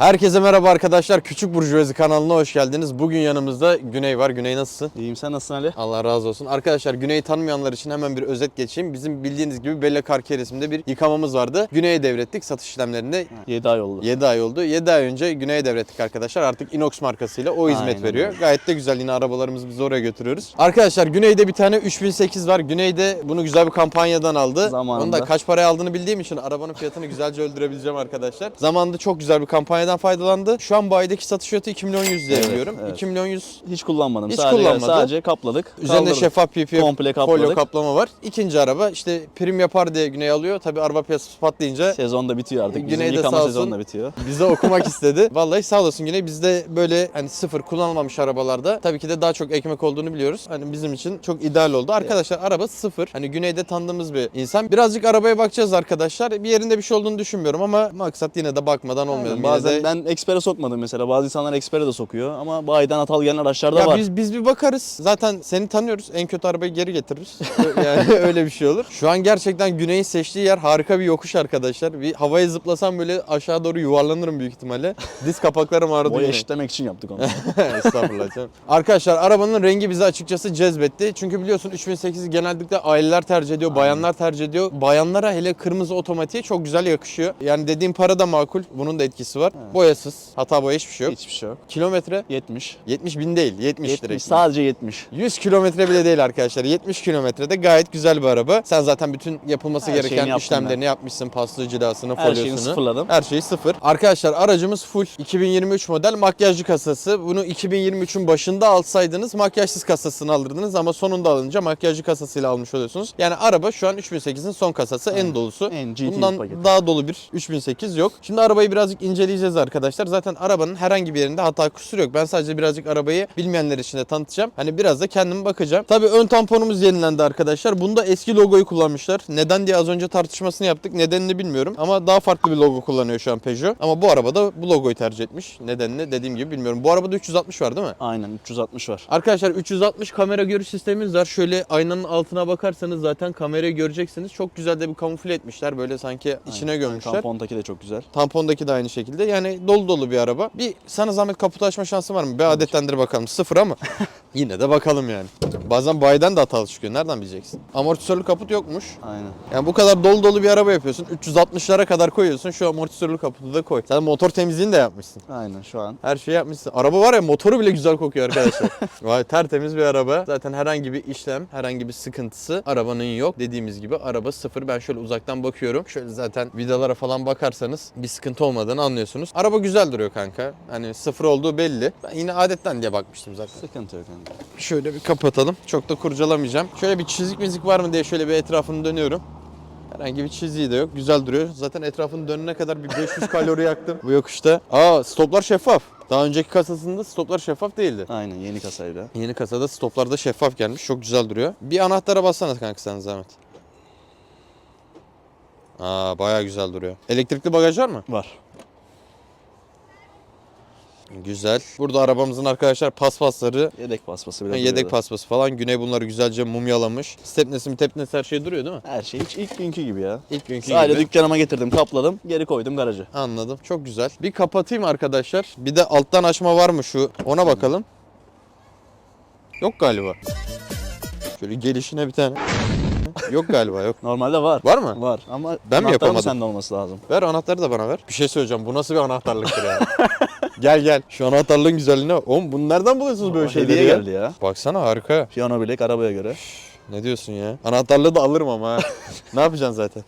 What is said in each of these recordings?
Herkese merhaba arkadaşlar. Küçük Burjuvazi kanalına hoş geldiniz. Bugün yanımızda Güney var. Güney nasılsın? İyiyim sen nasılsın Ali? Allah razı olsun. Arkadaşlar Güney'i tanımayanlar için hemen bir özet geçeyim. Bizim bildiğiniz gibi Bella Car Care isimde bir yıkamamız vardı. Güney'e devrettik satış işlemlerinde. 7 ay oldu. 7 ay oldu. 7 ay önce Güney'e devrettik arkadaşlar. Artık Inox markasıyla o hizmet Aynen veriyor. Gayet de güzel. Yine arabalarımızı biz oraya götürüyoruz. Arkadaşlar Güney'de bir tane 3008 var. Güney'de bunu güzel bir kampanyadan aldı. Zamanında. Onu da kaç paraya aldığını bildiğim için arabanın fiyatını güzelce öldürebileceğim arkadaşlar. Zamanında çok güzel bir kampanyadan faydalandı. Şu an bayideki satış fiyatı 2 milyon 100 diye Evet, biliyorum. evet. 2 milyon 100 Hiç kullanmadım. Hiç sadece, kullanmadı. Sadece kapladık. Üzerinde kaldırdık. şeffaf PPF Komple folyo kapladık. kaplama var. İkinci araba işte prim yapar diye Güney alıyor. Tabi araba piyasası patlayınca Sezon da bitiyor artık. Bizim Güney de yıkama sağ olsun. bitiyor. bize okumak istedi. Vallahi sağ olasın Güney. Bizde böyle hani sıfır kullanılmamış arabalarda tabii ki de daha çok ekmek olduğunu biliyoruz. Hani bizim için çok ideal oldu. Arkadaşlar araba sıfır. Hani Güney'de tanıdığımız bir insan. Birazcık arabaya bakacağız arkadaşlar. Bir yerinde bir şey olduğunu düşünmüyorum ama maksat yine de bakmadan olmuyor. Bazen de- ben ekspere sokmadım mesela. Bazı insanlar ekspere de sokuyor ama bayiden atal gelen araçlarda ya var. biz biz bir bakarız. Zaten seni tanıyoruz. En kötü arabayı geri getiririz. yani öyle bir şey olur. Şu an gerçekten Güney'in seçtiği yer harika bir yokuş arkadaşlar. Bir havaya zıplasam böyle aşağı doğru yuvarlanırım büyük ihtimalle. Diz kapaklarım ağrıdı. Boy eşitlemek için yaptık onu. Estağfurullah canım. Arkadaşlar arabanın rengi bizi açıkçası cezbetti. Çünkü biliyorsun 3008'i genellikle aileler tercih ediyor, bayanlar tercih ediyor. Bayanlara hele kırmızı otomatiğe çok güzel yakışıyor. Yani dediğim para da makul. Bunun da etkisi var. Boyasız. Hata boya hiçbir şey yok. Hiçbir şey yok. Kilometre 70. 70 bin değil 70, 70 direkt. sadece 70. 100 kilometre bile değil arkadaşlar. 70 kilometrede gayet güzel bir araba. Sen zaten bütün yapılması Her gereken işlemlerini yapmışsın. Paslı cilasını, Her folyosunu. sıfırladım. Her şeyi sıfır. Arkadaşlar aracımız full 2023 model makyajlı kasası. Bunu 2023'ün başında alsaydınız makyajsız kasasını alırdınız ama sonunda alınca makyajlı kasasıyla almış oluyorsunuz. Yani araba şu an 3008'in son kasası en dolusu. En GT Bundan paketi. daha dolu bir 3008 yok. Şimdi arabayı birazcık inceleyeceğiz arkadaşlar. Zaten arabanın herhangi bir yerinde hata kusur yok. Ben sadece birazcık arabayı bilmeyenler için de tanıtacağım. Hani biraz da kendim bakacağım. Tabii ön tamponumuz yenilendi arkadaşlar. Bunda eski logoyu kullanmışlar. Neden diye az önce tartışmasını yaptık. Nedenini bilmiyorum. Ama daha farklı bir logo kullanıyor şu an Peugeot. Ama bu arabada bu logoyu tercih etmiş. Nedenini dediğim gibi bilmiyorum. Bu arabada 360 var değil mi? Aynen 360 var. Arkadaşlar 360 kamera görüş sistemimiz var. Şöyle aynanın altına bakarsanız zaten kamerayı göreceksiniz. Çok güzel de bir kamufle etmişler. Böyle sanki içine gömmüşler. Tampondaki de çok güzel. Tampondaki de aynı şekilde. Yani dolu dolu bir araba. Bir sana zahmet kaputu açma şansı var mı? Bir adetlendir bakalım. Sıfır ama yine de bakalım yani. Bazen bayiden de hatalı çıkıyor. Nereden bileceksin? Amortisörlü kaput yokmuş. Aynen. Yani bu kadar dolu dolu bir araba yapıyorsun. 360'lara kadar koyuyorsun. Şu amortisörlü kaputu da koy. Sen motor temizliğini de yapmışsın. Aynen şu an. Her şeyi yapmışsın. Araba var ya motoru bile güzel kokuyor arkadaşlar. Vay tertemiz bir araba. Zaten herhangi bir işlem, herhangi bir sıkıntısı arabanın yok. Dediğimiz gibi araba sıfır. Ben şöyle uzaktan bakıyorum. Şöyle zaten vidalara falan bakarsanız bir sıkıntı olmadığını anlıyorsunuz. Araba güzel duruyor kanka. Hani sıfır olduğu belli. Ben yine adetten diye bakmıştım zaten. Sıkıntı yok yani. Şöyle bir kapatalım. Çok da kurcalamayacağım. Şöyle bir çizik mizik var mı diye şöyle bir etrafını dönüyorum. Herhangi bir çiziği de yok. Güzel duruyor. Zaten etrafını dönene kadar bir 500 kalori yaktım bu yokuşta. Aa stoplar şeffaf. Daha önceki kasasında stoplar şeffaf değildi. Aynen yeni kasayla. Yeni kasada stoplar da şeffaf gelmiş. Çok güzel duruyor. Bir anahtara bassana kanka sen zahmet. Aa bayağı güzel duruyor. Elektrikli bagaj var mı? Var. Güzel. Burada arabamızın arkadaşlar paspasları Yedek paspası biraz. Yedek duruyordu. paspası falan. Güney bunları güzelce mumyalamış. Stepnesi mi tepnesi her şey duruyor değil mi? Her şey hiç ilk günkü gibi ya. İlk günkü Sadece gibi. dükkanıma getirdim, kapladım, geri koydum garaja. Anladım. Çok güzel. Bir kapatayım arkadaşlar. Bir de alttan açma var mı şu? Ona bakalım. Yok galiba. Şöyle gelişine bir tane. yok galiba yok. Normalde var. Var mı? Var ama Ben mi anahtarın yapamadım? sende olması lazım. Ver anahtarı da bana ver. Bir şey söyleyeceğim. Bu nasıl bir anahtarlıktır ya? gel gel. Şu anahtarlığın güzelliğine. Oğlum bunu nereden buluyorsunuz böyle şeyleri ya? geldi ya. Baksana harika. Piyano bilek arabaya göre. Ne diyorsun ya? Anahtarlığı da alırım ama ha. ne yapacaksın zaten?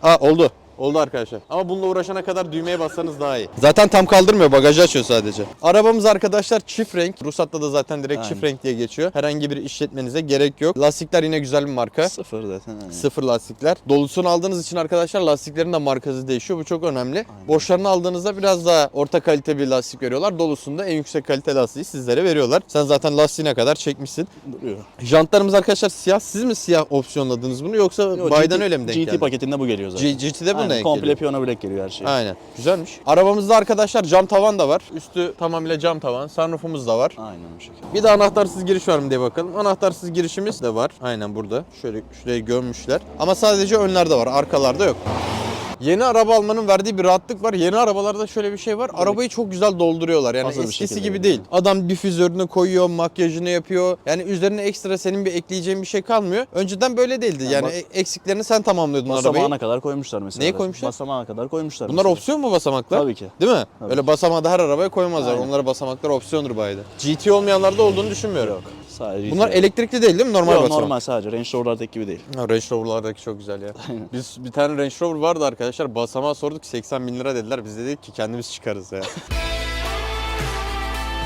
Ha oldu. Oldu arkadaşlar. Ama bununla uğraşana kadar düğmeye bassanız daha iyi. Zaten tam kaldırmıyor. Bagajı açıyor sadece. Arabamız arkadaşlar çift renk. Ruhsatta da zaten direkt çift Aynen. renk diye geçiyor. Herhangi bir işletmenize gerek yok. Lastikler yine güzel bir marka. Sıfır zaten. Yani. Sıfır lastikler. Dolusunu aldığınız için arkadaşlar lastiklerin de markası değişiyor. Bu çok önemli. Boşlarını aldığınızda biraz daha orta kalite bir lastik veriyorlar. Dolusunda en yüksek kalite lastiği sizlere veriyorlar. Sen zaten lastiğine kadar çekmişsin. Duruyor. Jantlarımız arkadaşlar siyah. Siz mi siyah opsiyonladınız bunu yoksa Yo, baydan GT öyle mi denk GT geldi? paketinde bu geliyor zaten. G- GT'de bu Aynen, denk komple geliyor. piyano bilek geliyor her şey. Aynen. Güzelmiş. Arabamızda arkadaşlar cam tavan da var. Üstü tamamıyla cam tavan. Sunroofumuz da var. Aynen o şekilde. Bir de anahtarsız giriş var mı diye bakalım. Anahtarsız girişimiz de var. Aynen burada. Şöyle şurayı gömmüşler. Ama sadece önlerde var. Arkalarda yok. Yeni araba almanın verdiği bir rahatlık var. Yeni arabalarda şöyle bir şey var. Arabayı çok güzel dolduruyorlar. Yani Hazır bir eskisi şekilde gibi yani. değil. Adam difüzörünü koyuyor, makyajını yapıyor. Yani üzerine ekstra senin bir ekleyeceğin bir şey kalmıyor. Önceden böyle değildi. Yani Yani bak- e- eksiklerini sen tamamlıyordun arabayı. Basamağına kadar koymuşlar mesela. Neyi koymuşlar? Basamağına kadar koymuşlar. Bunlar mesela. opsiyon mu basamaklar? Tabii ki. Değil mi? Tabii Öyle basamağı da her arabaya koymazlar. Aynen. Onlara basamaklar opsiyondur baydı. GT olmayanlarda olduğunu düşünmüyorum. Yok. Sadece Bunlar GT. elektrikli değil değil mi? Normal Yok, normal sadece. Range Rover'lardaki gibi değil. Ha, Range Rover'lardaki çok güzel ya. Biz bir tane Range Rover vardı arkadaşlar. Basamağa sorduk 80 bin lira dediler. Biz de dedik ki kendimiz çıkarız ya.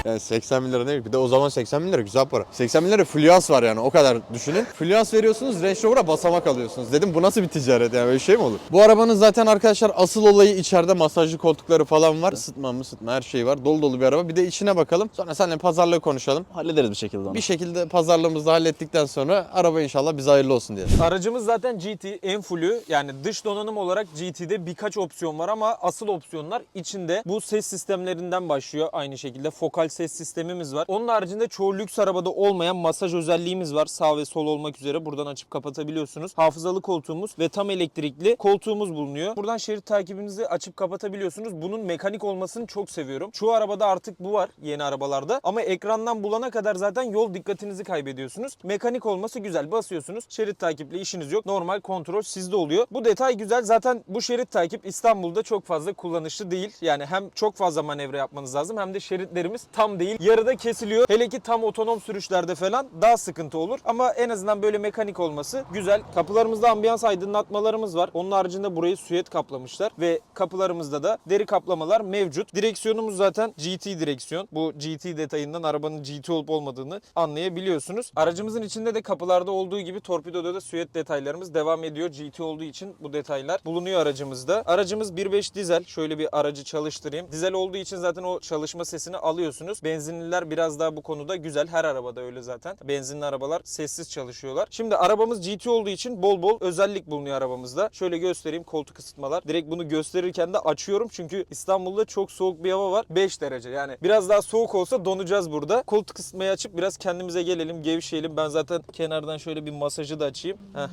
Yani 80 bin lira ne? Bir de o zaman 80 bin lira güzel para. 80 bin lira fluans var yani o kadar düşünün. Fluans veriyorsunuz Range Rover'a basamak alıyorsunuz. Dedim bu nasıl bir ticaret yani böyle şey mi olur? Bu arabanın zaten arkadaşlar asıl olayı içeride masajlı koltukları falan var. Isıtma mı ısıtma her şey var. Dolu dolu bir araba. Bir de içine bakalım. Sonra seninle pazarlığı konuşalım. Hallederiz bir şekilde onu. Bir şekilde pazarlığımızı hallettikten sonra araba inşallah bize hayırlı olsun diye. Aracımız zaten GT en fullü yani dış donanım olarak GT'de birkaç opsiyon var ama asıl opsiyonlar içinde bu ses sistemlerinden başlıyor aynı şekilde fokal ses sistemimiz var. Onun haricinde çoğu lüks arabada olmayan masaj özelliğimiz var sağ ve sol olmak üzere buradan açıp kapatabiliyorsunuz. Hafızalı koltuğumuz ve tam elektrikli koltuğumuz bulunuyor. Buradan şerit takibinizi açıp kapatabiliyorsunuz. Bunun mekanik olmasını çok seviyorum. Çoğu arabada artık bu var yeni arabalarda ama ekrandan bulana kadar zaten yol dikkatinizi kaybediyorsunuz. Mekanik olması güzel. Basıyorsunuz. Şerit takiple işiniz yok. Normal kontrol sizde oluyor. Bu detay güzel. Zaten bu şerit takip İstanbul'da çok fazla kullanışlı değil. Yani hem çok fazla manevra yapmanız lazım hem de şeritlerimiz tam değil. Yarıda kesiliyor. Hele ki tam otonom sürüşlerde falan daha sıkıntı olur. Ama en azından böyle mekanik olması güzel. Kapılarımızda ambiyans aydınlatmalarımız var. Onun haricinde burayı süet kaplamışlar ve kapılarımızda da deri kaplamalar mevcut. Direksiyonumuz zaten GT direksiyon. Bu GT detayından arabanın GT olup olmadığını anlayabiliyorsunuz. Aracımızın içinde de kapılarda olduğu gibi torpidoda da süet detaylarımız devam ediyor. GT olduğu için bu detaylar bulunuyor aracımızda. Aracımız 1.5 dizel. Şöyle bir aracı çalıştırayım. Dizel olduğu için zaten o çalışma sesini alıyorsunuz. Benzinliler biraz daha bu konuda güzel. Her arabada öyle zaten. Benzinli arabalar sessiz çalışıyorlar. Şimdi arabamız GT olduğu için bol bol özellik bulunuyor arabamızda. Şöyle göstereyim koltuk ısıtmalar. Direkt bunu gösterirken de açıyorum çünkü İstanbul'da çok soğuk bir hava var. 5 derece yani. Biraz daha soğuk olsa donacağız burada. Koltuk ısıtmayı açıp biraz kendimize gelelim, gevşeyelim. Ben zaten kenardan şöyle bir masajı da açayım. Heh.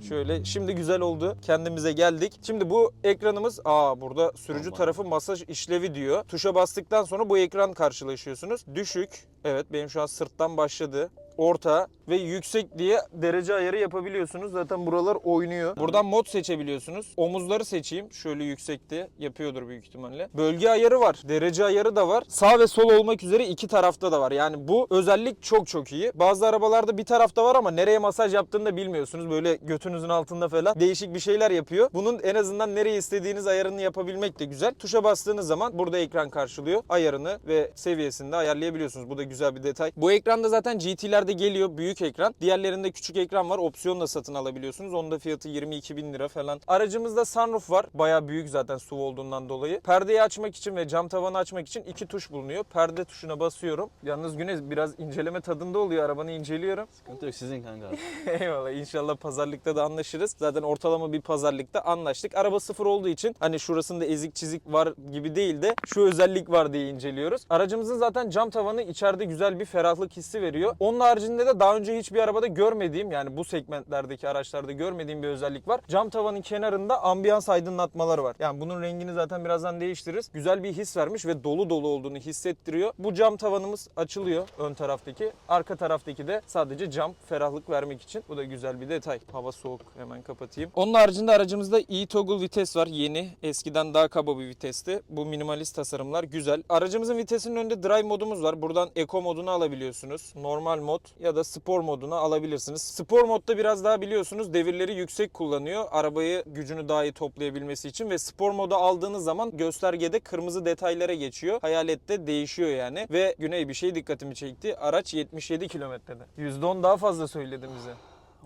Şöyle şimdi güzel oldu. Kendimize geldik. Şimdi bu ekranımız aa burada sürücü tarafı masaj işlevi diyor. Tuşa bastıktan sonra bu ekran karşılaşıyorsunuz. Düşük. Evet benim şu an sırttan başladı. Orta ve yüksek diye derece ayarı yapabiliyorsunuz. Zaten buralar oynuyor. Buradan mod seçebiliyorsunuz. Omuzları seçeyim. Şöyle yüksekte yapıyordur büyük ihtimalle. Bölge ayarı var. Derece ayarı da var. Sağ ve sol olmak üzere iki tarafta da var. Yani bu özellik çok çok iyi. Bazı arabalarda bir tarafta var ama nereye masaj yaptığını da bilmiyorsunuz. Böyle götünüzün altında falan değişik bir şeyler yapıyor. Bunun en azından nereye istediğiniz ayarını yapabilmek de güzel. Tuşa bastığınız zaman burada ekran karşılıyor. Ayarını ve seviyesini de ayarlayabiliyorsunuz. Bu da güzel bir detay. Bu ekranda zaten GT'lerde geliyor büyük ekran. Diğerlerinde küçük ekran var. Opsiyonla satın alabiliyorsunuz. Onun da fiyatı 22 bin lira falan. Aracımızda sunroof var. Baya büyük zaten SUV olduğundan dolayı. Perdeyi açmak için ve cam tavanı açmak için iki tuş bulunuyor. Perde tuşuna basıyorum. Yalnız Güneş biraz inceleme tadında oluyor. Arabanı inceliyorum. Sıkıntı yok sizin kanka. Eyvallah inşallah pazarlıkta da anlaşırız. Zaten ortalama bir pazarlıkta anlaştık. Araba sıfır olduğu için hani şurasında ezik çizik var gibi değil de şu özellik var diye inceliyoruz. Aracımızın zaten cam tavanı içeride güzel bir ferahlık hissi veriyor. Onun haricinde de daha önce hiçbir arabada görmediğim yani bu segmentlerdeki araçlarda görmediğim bir özellik var. Cam tavanın kenarında ambiyans aydınlatmaları var. Yani bunun rengini zaten birazdan değiştiririz. Güzel bir his vermiş ve dolu dolu olduğunu hissettiriyor. Bu cam tavanımız açılıyor ön taraftaki. Arka taraftaki de sadece cam ferahlık vermek için. Bu da güzel bir detay. Hava soğuk hemen kapatayım. Onun haricinde aracımızda e-toggle vites var. Yeni. Eskiden daha kaba bir vitesti. Bu minimalist tasarımlar güzel. Aracımızın vitesinin önünde drive modumuz var. Buradan eco modunu alabiliyorsunuz. Normal mod ya da spor modunu alabilirsiniz. Spor modda biraz daha biliyorsunuz devirleri yüksek kullanıyor. Arabayı gücünü daha iyi toplayabilmesi için ve spor moda aldığınız zaman göstergede kırmızı detaylara geçiyor. Hayalette değişiyor yani. Ve Güney bir şey dikkatimi çekti. Araç 77 kilometrede. %10 daha fazla söyledim bize.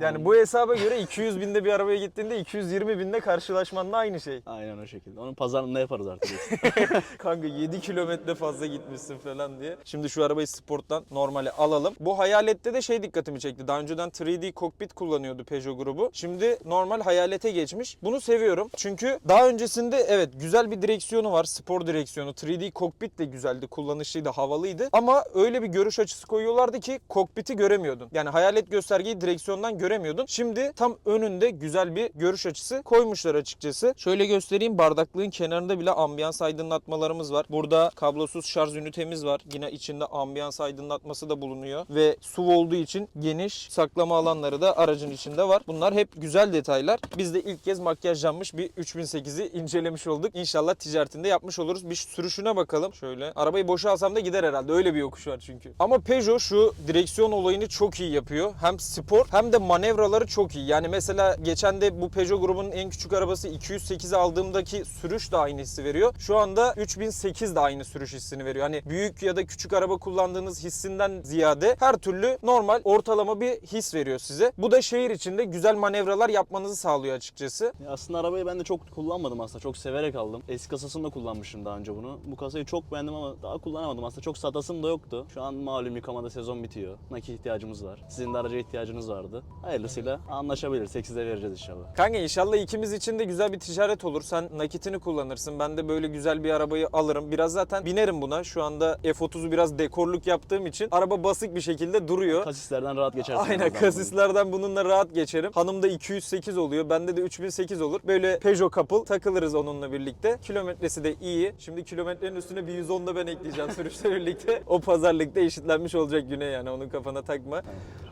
Yani bu hesaba göre 200 binde bir arabaya gittiğinde 220 binde karşılaşmanla aynı şey. Aynen o şekilde. Onun pazarlığında yaparız artık. Kanka 7 kilometre fazla gitmişsin falan diye. Şimdi şu arabayı sporttan normale alalım. Bu hayalette de şey dikkatimi çekti. Daha önceden 3D cockpit kullanıyordu Peugeot grubu. Şimdi normal hayalete geçmiş. Bunu seviyorum. Çünkü daha öncesinde evet güzel bir direksiyonu var. Spor direksiyonu. 3D cockpit de güzeldi. Kullanışlıydı, havalıydı. Ama öyle bir görüş açısı koyuyorlardı ki kokpiti göremiyordun. Yani hayalet göstergeyi direksiyondan göremiyordun. Şimdi tam önünde güzel bir görüş açısı koymuşlar açıkçası. Şöyle göstereyim bardaklığın kenarında bile ambiyans aydınlatmalarımız var. Burada kablosuz şarj ünitemiz var. Yine içinde ambiyans aydınlatması da bulunuyor ve SUV olduğu için geniş saklama alanları da aracın içinde var. Bunlar hep güzel detaylar. Biz de ilk kez makyajlanmış bir 3008'i incelemiş olduk. İnşallah ticaretinde yapmış oluruz. Bir sürüşüne bakalım. Şöyle arabayı boşa alsam da gider herhalde. Öyle bir yokuş var çünkü. Ama Peugeot şu direksiyon olayını çok iyi yapıyor. Hem spor hem de manevraları çok iyi. Yani mesela geçen de bu Peugeot grubunun en küçük arabası 208'i aldığımdaki sürüş de aynı hissi veriyor. Şu anda 3008 de aynı sürüş hissini veriyor. Hani büyük ya da küçük araba kullandığınız hissinden ziyade her türlü normal ortalama bir his veriyor size. Bu da şehir içinde güzel manevralar yapmanızı sağlıyor açıkçası. Ya aslında arabayı ben de çok kullanmadım aslında. Çok severek aldım. Eski kasasını da kullanmışım daha önce bunu. Bu kasayı çok beğendim ama daha kullanamadım. Aslında çok satasım da yoktu. Şu an malum yıkamada sezon bitiyor. Nakit ihtiyacımız var. Sizin de araca ihtiyacınız vardı. Hayırlısıyla anlaşabilirsek size vereceğiz inşallah. Kanka inşallah ikimiz için de güzel bir ticaret olur. Sen nakitini kullanırsın. Ben de böyle güzel bir arabayı alırım. Biraz zaten binerim buna. Şu anda F30'u biraz dekorluk yaptığım için araba basık bir şekilde duruyor. Kasislerden rahat geçersin. Aynen kasislerden bununla rahat geçerim. Hanımda 208 oluyor. Bende de 3008 olur. Böyle Peugeot couple takılırız onunla birlikte. Kilometresi de iyi. Şimdi kilometrenin üstüne bir 110 da ben ekleyeceğim sürüşle birlikte. O pazarlıkta eşitlenmiş olacak güne yani. Onun kafana takma.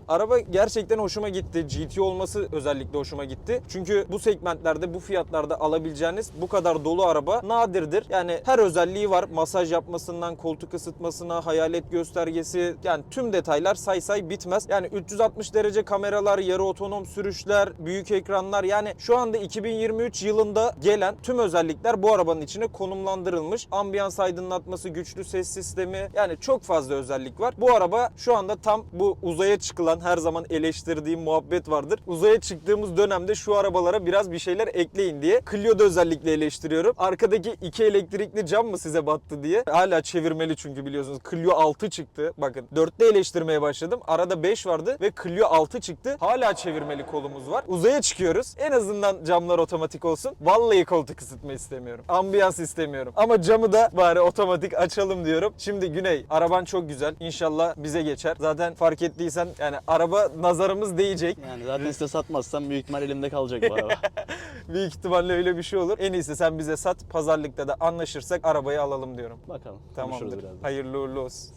Araba gerçekten hoşuma gitti. GT olması özellikle hoşuma gitti. Çünkü bu segmentlerde, bu fiyatlarda alabileceğiniz bu kadar dolu araba nadirdir. Yani her özelliği var. Masaj yapmasından koltuk ısıtmasına, hayalet göstergesi yani tüm detaylar say say bitmez. Yani 360 derece kameralar, yarı otonom sürüşler, büyük ekranlar yani şu anda 2023 yılında gelen tüm özellikler bu arabanın içine konumlandırılmış. Ambiyans aydınlatması, güçlü ses sistemi yani çok fazla özellik var. Bu araba şu anda tam bu uzaya çıkılan her zaman eleştirdiğim muhabbet vardır. Uzaya çıktığımız dönemde şu arabalara biraz bir şeyler ekleyin diye. Clio'da özellikle eleştiriyorum. Arkadaki iki elektrikli cam mı size battı diye. Hala çevirmeli çünkü biliyorsunuz. Clio 6 çıktı. Bakın 4'te eleştirmeye başladım. Arada 5 vardı ve Clio 6 çıktı. Hala çevirmeli kolumuz var. Uzaya çıkıyoruz. En azından camlar otomatik olsun. Vallahi koltuk ısıtma istemiyorum. Ambiyans istemiyorum. Ama camı da bari otomatik açalım diyorum. Şimdi Güney araban çok güzel. İnşallah bize geçer. Zaten fark ettiysen yani araba nazarımız değecek. Yani zaten size satmazsam büyük ihtimal elimde kalacak bu araba. Büyük ihtimalle öyle bir şey olur. En iyisi sen bize sat. Pazarlıkta da anlaşırsak arabayı alalım diyorum. Bakalım. Tamamdır. Hayırlı uğurlu olsun.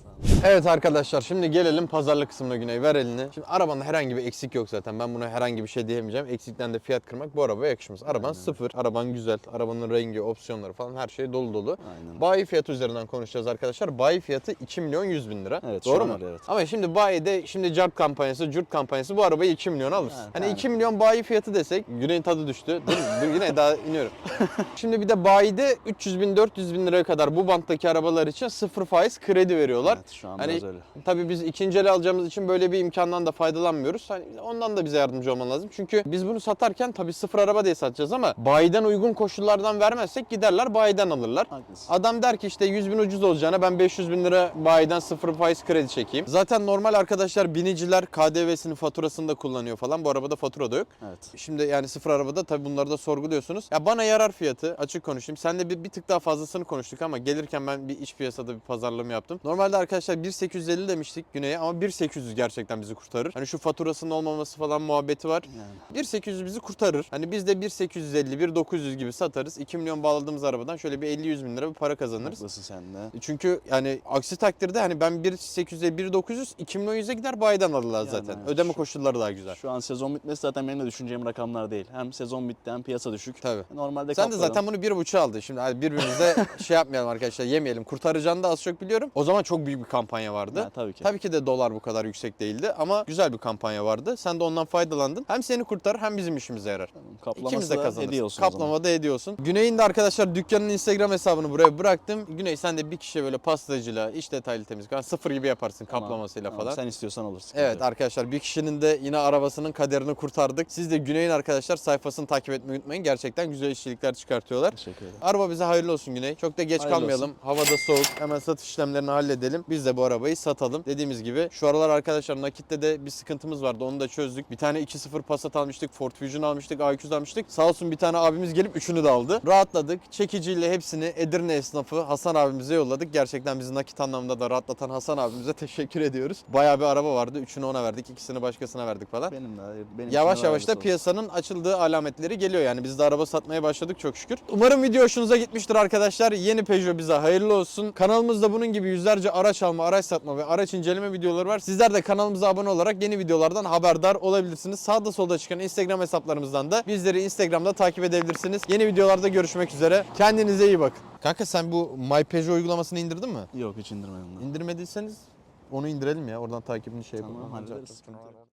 Evet arkadaşlar şimdi gelelim pazarlık kısmına Güney ver elini. Şimdi arabanın herhangi bir eksik yok zaten. Ben buna herhangi bir şey diyemeyeceğim. Eksikten de fiyat kırmak bu arabaya yakışmaz. Araban sıfır. Araban güzel. Arabanın rengi, opsiyonları falan her şey dolu dolu. Aynen. Bayi fiyatı üzerinden konuşacağız arkadaşlar. Bayi fiyatı 2 milyon 100 bin lira. Evet, Doğru mu? öyle, evet. Ama şimdi bayide şimdi CART kampanyası, CURT kampanyası bu arabayı 2 milyon alırsın. Yani, hani yani. 2 milyon bayi fiyatı desek Güney'in tadı düştü. Dur, dur yine daha iniyorum. şimdi bir de bayide 300 bin 400 bin liraya kadar bu banttaki arabalar için sıfır faiz kredi veriyorlar. Evet, şu an Hani öyle. Tabii biz ikinci el alacağımız için böyle bir imkandan da faydalanmıyoruz. Hani ondan da bize yardımcı olman lazım. Çünkü biz bunu satarken tabii sıfır araba diye satacağız ama bayiden uygun koşullardan vermezsek giderler bayiden alırlar. Haklısın. Adam der ki işte 100 bin ucuz olacağına ben 500 bin lira bayiden sıfır faiz kredi çekeyim. Zaten normal arkadaşlar biniciler KDV'sini faturasını da kullanıyor falan. Bu arabada fatura da yok. Evet. Şimdi yani sıfır arabada tabii bunları da sorguluyorsunuz. Ya bana yarar fiyatı açık konuşayım. Sen de bir, bir tık daha fazlasını konuştuk ama gelirken ben bir iç piyasada bir pazarlama yaptım. Normalde arkadaşlar 1850 demiştik Güney'e ama 1800 gerçekten bizi kurtarır. Hani şu faturasının olmaması falan muhabbeti var. Yani. 1800 bizi kurtarır. Hani biz de 1850, 1900 gibi satarız. 2 milyon bağladığımız arabadan şöyle bir 50-100 bin lira bir para kazanırız. Haklısın sen de. Çünkü yani aksi takdirde hani ben 1800'e 1900 2 milyon 100'e gider bayiden alırlar Yani zaten. evet. Ödeme Şu- koşulları daha güzel. Şu an sezon bitmesi zaten benim de düşüneceğim rakamlar değil. Hem sezon bitti hem piyasa düşük. Tabii. Normalde Sen de kaplarım. zaten bunu bir buçuğa aldın. Şimdi hadi birbirimize şey yapmayalım arkadaşlar yemeyelim. Kurtaracağını da az çok biliyorum. O zaman çok büyük bir kampanya vardı. Ha, tabii ki. Tabii ki de dolar bu kadar yüksek değildi ama güzel bir kampanya vardı. Sen de ondan faydalandın. Hem seni kurtarır hem bizim işimize yarar. Kaplaması İkimiz de kazanırız. hediye olsun o zaman. Kaplama da hediye olsun. Güney'in de arkadaşlar dükkanın Instagram hesabını buraya bıraktım. Güney sen de bir kişiye böyle pastacıyla, iç detaylı temizlik falan sıfır gibi yaparsın Tamam, kaplamasıyla tamam. falan. Sen istiyorsan alırsın. Evet arkadaşlar bir kişinin de yine arabasının kaderini kurtardık. Siz de Güney'in arkadaşlar sayfasını takip etmeyi unutmayın. Gerçekten güzel işçilikler çıkartıyorlar. Teşekkür ederim. Araba bize hayırlı olsun Güney. Çok da geç Hayırlı kalmayalım. Havada soğuk. Hemen satış işlemlerini halledelim. Biz de bu arabayı satalım. Dediğimiz gibi şu aralar arkadaşlar nakitte de bir sıkıntımız vardı. Onu da çözdük. Bir tane 2.0 Passat almıştık. Ford Fusion almıştık. A200 almıştık. Sağ olsun bir tane abimiz gelip üçünü de aldı. Rahatladık. Çekiciyle hepsini Edirne esnafı Hasan abimize yolladık. Gerçekten bizi nakit anlamda da rahatlatan Hasan abimize teşekkür ediyoruz. Bayağı bir araba vardı. Üçünü ona verdik. ikisini başkasına verdik falan. Benim de benim Yavaş yavaş da piyasanın açıldığı alametleri geliyor yani. Biz de araba satmaya başladık çok şükür. Umarım video hoşunuza gitmiştir arkadaşlar. Yeni Peugeot bize hayırlı olsun. Kanalımızda bunun gibi yüzlerce araç alma, araç satma ve araç inceleme videoları var. Sizler de kanalımıza abone olarak yeni videolardan haberdar olabilirsiniz. Sağda solda çıkan Instagram hesaplarımızdan da bizleri Instagram'da takip edebilirsiniz. Yeni videolarda görüşmek üzere. Kendinize iyi bakın. Kanka sen bu My Peugeot uygulamasını indirdin mi? Yok hiç indirmedim. daha. İndirmediyseniz onu indirelim ya. Oradan takibini şey Tamam, yapalım. hallederiz. Sıkıntı yok.